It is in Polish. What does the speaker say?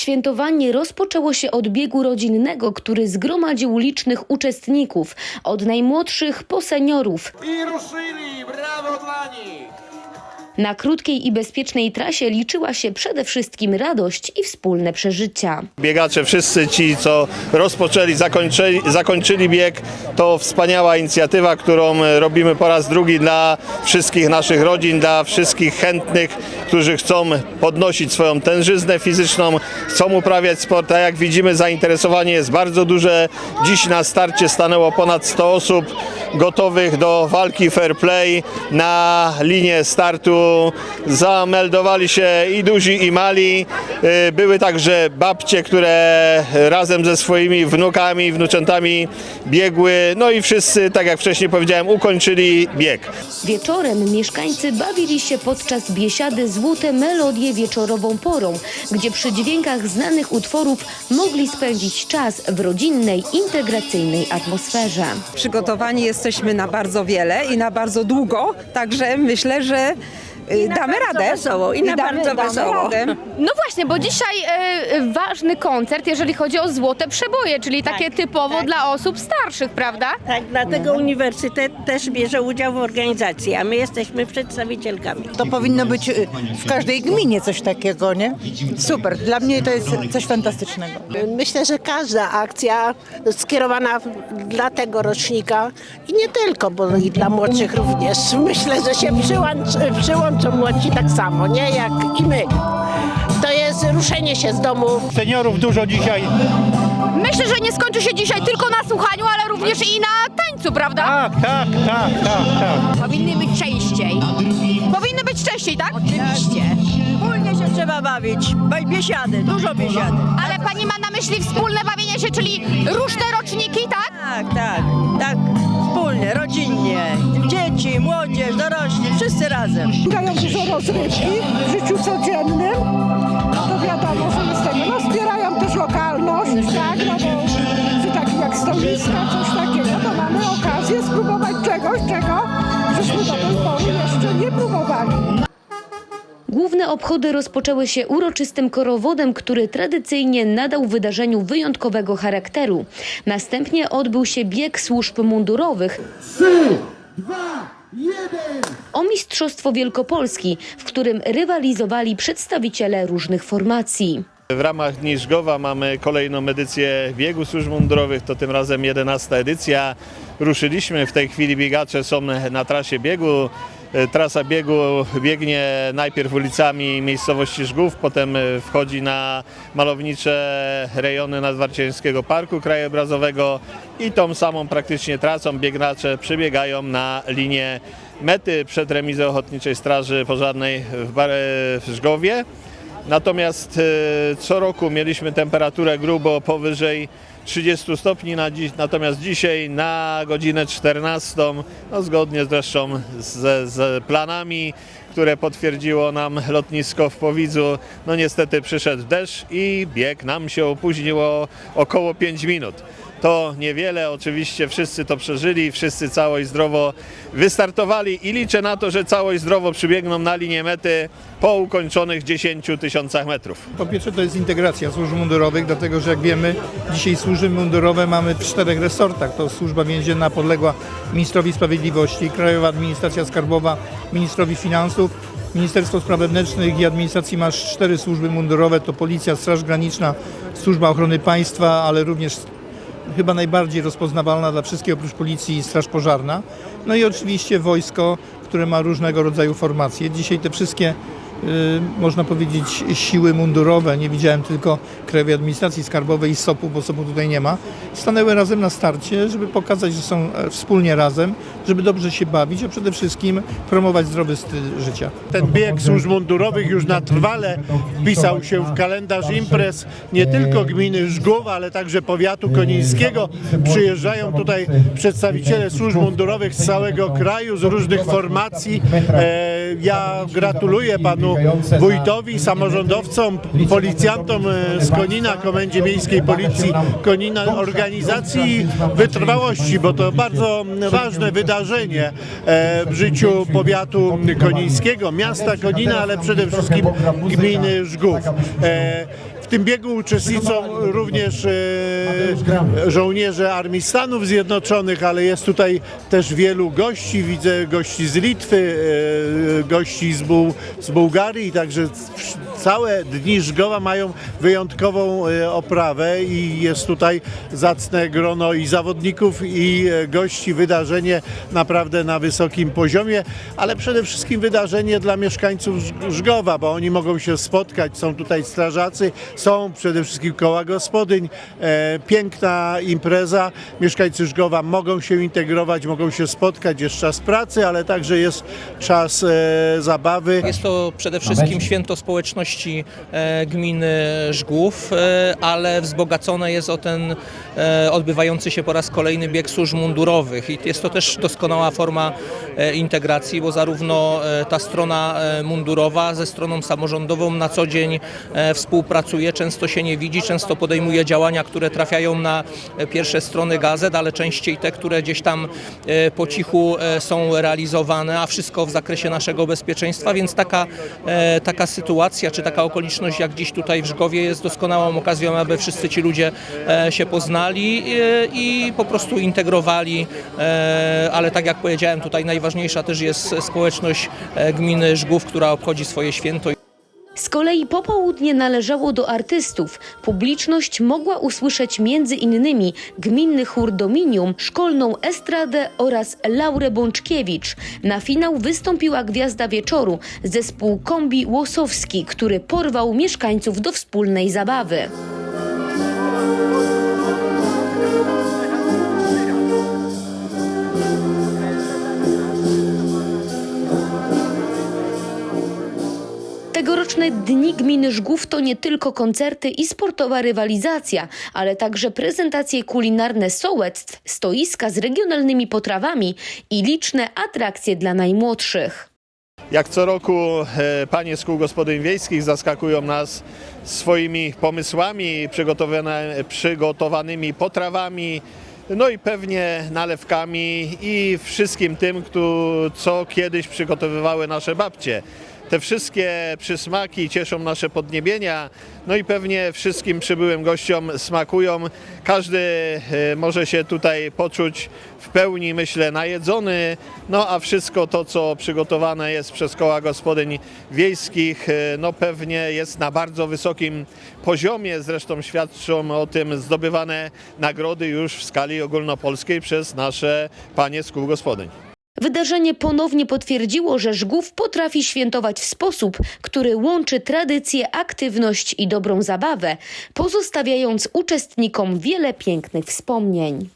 Świętowanie rozpoczęło się od biegu rodzinnego, który zgromadził licznych uczestników, od najmłodszych po seniorów. I ruszyli! Brawo dla nich! Na krótkiej i bezpiecznej trasie liczyła się przede wszystkim radość i wspólne przeżycia. Biegacze, wszyscy ci, co rozpoczęli, zakończyli, zakończyli bieg, to wspaniała inicjatywa, którą robimy po raz drugi dla wszystkich naszych rodzin, dla wszystkich chętnych, którzy chcą podnosić swoją tężyznę fizyczną, chcą uprawiać sport. A jak widzimy, zainteresowanie jest bardzo duże. Dziś na starcie stanęło ponad 100 osób gotowych do walki fair play na linię startu. Zameldowali się i duzi, i mali. Y, Były także babcie, które razem ze swoimi wnukami i wnuczętami biegły. No i wszyscy, tak jak wcześniej powiedziałem, ukończyli bieg. Wieczorem mieszkańcy bawili się podczas biesiady Złote Melodie wieczorową porą, gdzie przy dźwiękach znanych utworów mogli spędzić czas w rodzinnej, integracyjnej atmosferze. Przygotowani jesteśmy na bardzo wiele i na bardzo długo, także myślę, że y, damy radę. wesoło, i na bardzo wesoło. radę. No właśnie, bo dzisiaj e, ważny koncert, jeżeli chodzi o złote przeboje, czyli takie typowo dla osób starszych, prawda? Tak, dlatego uniwersytet też bierze udział w organizacji, a my jesteśmy przedstawicielkami. To powinno być y, w każdej gminie coś takiego, nie? Super, dla mnie to jest coś fantastycznego. Myślę, że każda akcja skierowana w- dla tego rocznika i nie tylko, bo i dla młodszych również. Myślę, że się przyłącz, przyłączą młodzi tak samo, nie? Jak i my. To jest ruszenie się z domu, Seniorów dużo dzisiaj. Myślę, że nie skończy się dzisiaj tylko na słuchaniu, ale również i na tańcu, prawda? Tak, tak, tak, tak, tak. Powinny być częściej. Powinny być częściej, tak? Oczywiście. Wspólnie się trzeba bawić. Baj- Biesiady, dużo biesiady. Ale pani ma na myśli wspólne bawienie się, czyli różne roczniki, tak? Tak, tak, tak. Wspólnie, rodzinnie. Dzieci, młodzież, dorośli, razem. Dają dużo rozrywki w życiu codziennym. To wiadomo, że jest tego. No, wspierają też lokalność, tak? No bo przy takich jak stoiska, coś takiego, to mamy okazję spróbować czegoś, czego żeśmy do tej pory jeszcze nie próbowali. Główne obchody rozpoczęły się uroczystym korowodem, który tradycyjnie nadał wydarzeniu wyjątkowego charakteru. Następnie odbył się bieg służb mundurowych o Mistrzostwo Wielkopolski, w którym rywalizowali przedstawiciele różnych formacji. W ramach Dni Żgowa mamy kolejną edycję biegu służb mundurowych, to tym razem 11 edycja. Ruszyliśmy, w tej chwili biegacze są na trasie biegu. E, Trasa biegu biegnie najpierw ulicami miejscowości Żgów, potem e, wchodzi na malownicze rejony Nadwarciańskiego Parku Krajobrazowego i tą samą praktycznie trasą biegacze przybiegają na linię mety przed remizą Ochotniczej Straży Pożarnej w, w Żgowie. Natomiast e, co roku mieliśmy temperaturę grubo powyżej 30 stopni, na dziś, natomiast dzisiaj na godzinę 14, no zgodnie zresztą z, z planami, które potwierdziło nam lotnisko w Powidzu, no niestety przyszedł deszcz i bieg nam się opóźnił o około 5 minut. To niewiele, oczywiście wszyscy to przeżyli, wszyscy cało i zdrowo wystartowali i liczę na to, że cało i zdrowo przybiegną na linię mety po ukończonych 10 tysiącach metrów. Po pierwsze to jest integracja służb mundurowych, dlatego że jak wiemy, dzisiaj służby mundurowe mamy w czterech resortach. To służba więzienna podległa ministrowi sprawiedliwości, Krajowa Administracja Skarbowa, ministrowi finansów, Ministerstwo Spraw Wewnętrznych i Administracji ma cztery służby mundurowe, to Policja, Straż Graniczna, Służba Ochrony Państwa, ale również chyba najbardziej rozpoznawalna dla wszystkich oprócz policji Straż Pożarna. No i oczywiście wojsko, które ma różnego rodzaju formacje. Dzisiaj te wszystkie, y, można powiedzieć, siły mundurowe, nie widziałem tylko Krajowej Administracji Skarbowej i SOP-u, bo SOP-u tutaj nie ma, stanęły razem na starcie, żeby pokazać, że są e, wspólnie razem, żeby dobrze się bawić, a przede wszystkim promować zdrowy styl życia. Ten bieg służb mundurowych już na trwale wpisał się w kalendarz imprez nie tylko gminy Żgów, ale także powiatu konińskiego. Przyjeżdżają tutaj przedstawiciele służb mundurowych z całego kraju, z różnych formacji. E, Ja gratuluję panu wójtowi, samorządowcom, policjantom e, z Konina, Komendzie Miejskiej Policji Konina, organizacji wytrwałości, bo to bardzo ważne wydarzenie e, w życiu powiatu konińskiego, miasta Konina, ale przede wszystkim gminy Żgów. W tym biegu uczestniczą również e, żołnierze Armii Stanów Zjednoczonych, ale jest tutaj też wielu gości. Widzę gości z Litwy, e, gości z, Buł, z Bułgarii, także całe dni Żgowa mają wyjątkową e, oprawę i jest tutaj zacne grono i zawodników i gości, wydarzenie naprawdę na wysokim poziomie, ale przede wszystkim wydarzenie dla mieszkańców Żg- Żgowa, bo oni mogą się spotkać, są tutaj strażacy, są przede wszystkim koła gospodyń, e, piękna impreza, mieszkańcy Żgowa mogą się integrować, mogą się spotkać, jest czas pracy, ale także jest czas e, zabawy. Jest to przede wszystkim święto społeczności e, gminy Żgłów, e, ale wzbogacone jest o ten e, odbywający się po raz kolejny bieg służb mundurowych. I jest to też doskonała forma e, integracji, bo zarówno e, ta strona e, mundurowa ze stroną samorządową na co dzień e, często się nie widzi, często podejmuje działania, które trafiają na e, pierwsze strony gazet, ale częściej te, które gdzieś tam e, po cichu e, są realizowane, a wszystko w zakresie naszego bezpieczeństwa, więc taka, taka sytuacja czy taka okoliczność jak dziś tutaj w Żgowie jest doskonałą okazją, aby wszyscy ci ludzie się poznali i po prostu integrowali, ale tak jak powiedziałem, tutaj najważniejsza też jest społeczność gminy Żgów, która obchodzi swoje święto. Z kolei popołudnie należało do artystów. Publiczność mogła usłyszeć między innymi gminny chór Dominium, szkolną estradę oraz Laurę Bączkiewicz. Na finał wystąpiła gwiazda wieczoru, zespół Kombi Łosowski, który porwał mieszkańców do wspólnej zabawy. Dni Gminy Żgów to nie tylko koncerty i sportowa rywalizacja, ale także prezentacje kulinarne sołectw, stoiska z regionalnymi potrawami i liczne atrakcje dla najmłodszych. Jak co roku e, panie z kół gospodyń wiejskich zaskakują nas swoimi pomysłami, przygotowanymi potrawami, no i pewnie nalewkami i wszystkim tym, co kiedyś przygotowywały nasze babcie. Te wszystkie przysmaki cieszą nasze podniebienia, no i pewnie wszystkim przybyłym gościom smakują. Każdy e, może się tutaj poczuć w pełni, myślę, najedzony, no a wszystko to, co przygotowane jest przez koła gospodyń wiejskich, e, no pewnie jest na bardzo wysokim poziomie, zresztą świadczą o tym zdobywane nagrody już w skali ogólnopolskiej przez nasze panie z kół gospodyń. Wydarzenie ponownie potwierdziło, że Żgów potrafi świętować w sposób, który łączy tradycję, aktywność i dobrą zabawę, pozostawiając uczestnikom wiele pięknych wspomnień.